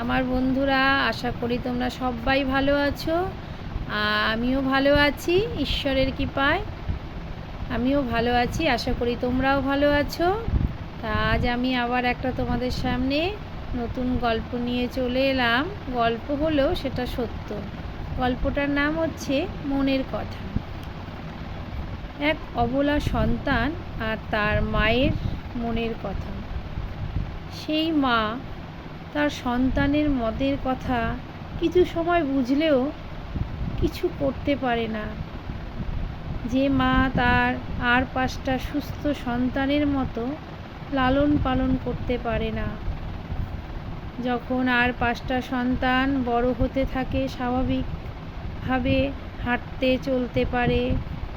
আমার বন্ধুরা, আশা করি তোমরা সবাই ভালো আছো। আমিও ভালো আছি, ঈশ্বরের কৃপায়। আমিও ভালো আছি, আশা করি তোমরাও ভালো আছো। তা আজ আমি আবার একটা তোমাদের সামনে নতুন গল্প নিয়ে চলে এলাম। গল্প হলেও সেটা সত্য। গল্পটার নাম হচ্ছে মনের কথা। এক অবলা সন্তান আর তার মায়ের মনের কথা। সেই মা তার সন্তানের মতের কথা কিছু সময় বুঝলেও কিছু করতে পারে না। যে মা তার আর পাঁচটা সুস্থ সন্তানের মতো লালন পালন করতে পারে না। যখন আর পাঁচটা সন্তান বড় হতে থাকে, স্বাভাবিকভাবে হাঁটতে চলতে পারে,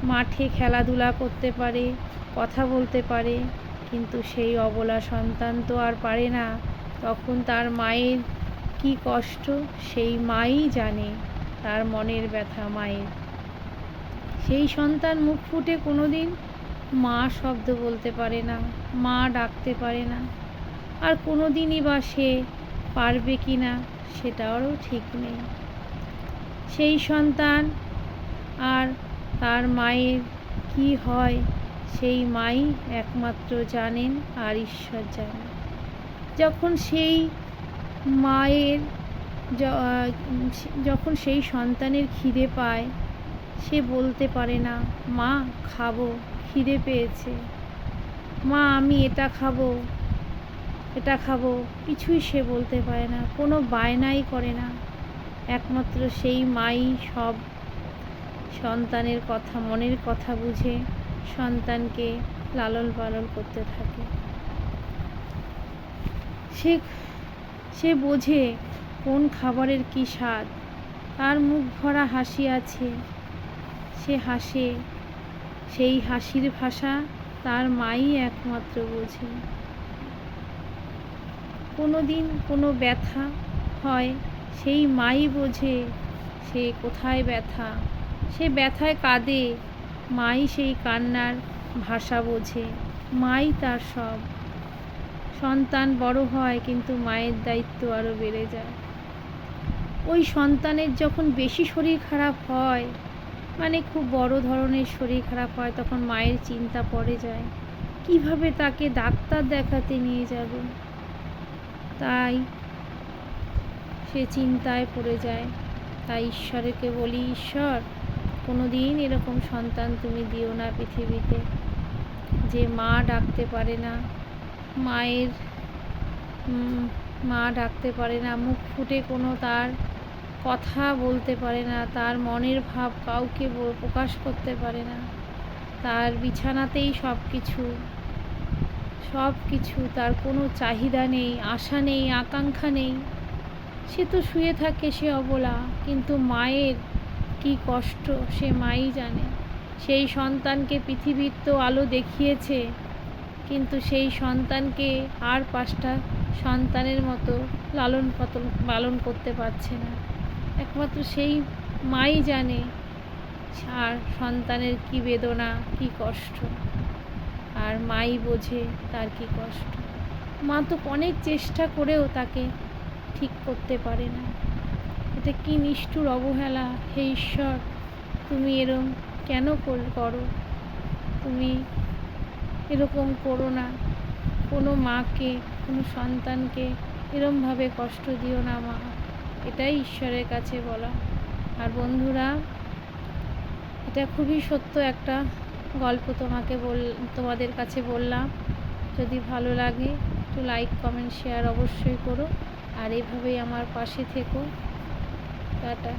মাঠে খেলাধুলা করতে পারে, কথা বলতে পারে, কিন্তু সেই অবলা সন্তান তো আর পারে না। তখন তার মায়ের কি কষ্ট, সেই মাই জানে তার মনের ব্যথা মায়ের। সেই সন্তান মুখ ফুটে কোনো দিন মা শব্দ বলতে পারে না, মা ডাকতে পারে না। আর কোনো দিনই বা সে পারবে কি না, সেটারও ঠিক নেই। সেই সন্তান আর তার মায়ের কি হয়, সেই মাই একমাত্র জানেন আর ঈশ্বর জানেন। যখন সেই মায়ের যখন সেই সন্তানের খিদে পায়, সে বলতে পারে না, মা, খাব, খিদে পেয়েছে। মা, আমি এটা খাব এটা খাব। কিছুই সে বলতে পারে না, কোনো বায়নাই করে না। একমাত্র সেই মাই সব সন্তানের কথা, মনের কথা বুঝে সন্তানকে লালন পালন করতে থাকে। সে সে বোঝে কোন খাবারের কী স্বাদ। তার মুখ ভরা হাসি আছে। সে হাসে। সেই হাসির ভাষা তার মাই একমাত্র বোঝে। কোনো দিন কোনো ব্যথা হয়, সেই মাই বোঝে সে কোথায় ব্যথা। সে ব্যথায় কাঁদে, মাই সেই কান্নার ভাষা বোঝে। মাই তার সব। সন্তান বড় হয়, কিন্তু মায়ের দায়িত্ব আরও বেড়ে যায়। ওই সন্তানের যখন বেশি শরীর খারাপ হয় মানে খুব বড় ধরনের শরীর খারাপ হয়, তখন মায়ের চিন্তা পড়ে যায়, কীভাবে তাকে ডাক্তার দেখাতে নিয়ে যাবে? তাই সে চিন্তায় পড়ে যায়। তাই ঈশ্বরকে বলি, ঈশ্বর কোনো দিন এরকম সন্তান তুমি দিও না পৃথিবীতে। যে মা ডাকতে পারে না মায়ের মা ডাকতে পারে না, মুখ ফুটে কোনো তার কথা বলতে পারে না, তার মনের ভাব কাউকে প্রকাশ করতে পারে না, তার বিছানাতেই সব কিছু সব কিছু তার কোনো চাহিদা নেই, আশা নেই, আকাঙ্ক্ষা নেই, সে তো শুয়ে থাকে, সে অবলা, কিন্তু মায়ের কি কষ্ট, সে মাই জানে, সেই সন্তানকে পৃথিবীর তো আলো দেখিয়েছে কিন্তু সেই সন্তানকে আর পাঁচটা সন্তানের মতো লালন পাতন পালন করতে পারছে না। একমাত্র সেই মাই জানে আর সন্তানের কি বেদনা, কি কষ্ট। আর মাই বোঝে তার কি কষ্ট। মা তো অনেক চেষ্টা করেও তাকে ঠিক করতে পারে না। এটা কি নিষ্ঠুর অবহেলা? হে ঈশ্বর, তুমি এরম কেন করো? তুমি এরকম করো না। কোনো মাকে, কোনো সন্তানকে এরমভাবে কষ্ট দিও না মা। এটাই ঈশ্বরের কাছে বলা। আর বন্ধুরা, এটা খুবই সত্য একটা গল্প তোমাকে বল, তোমাদের কাছে বললাম। যদি ভালো লাগে, একটু লাইক কমেন্ট শেয়ার অবশ্যই করো। আর এভাবেই আমার পাশে থেকো। টাটা।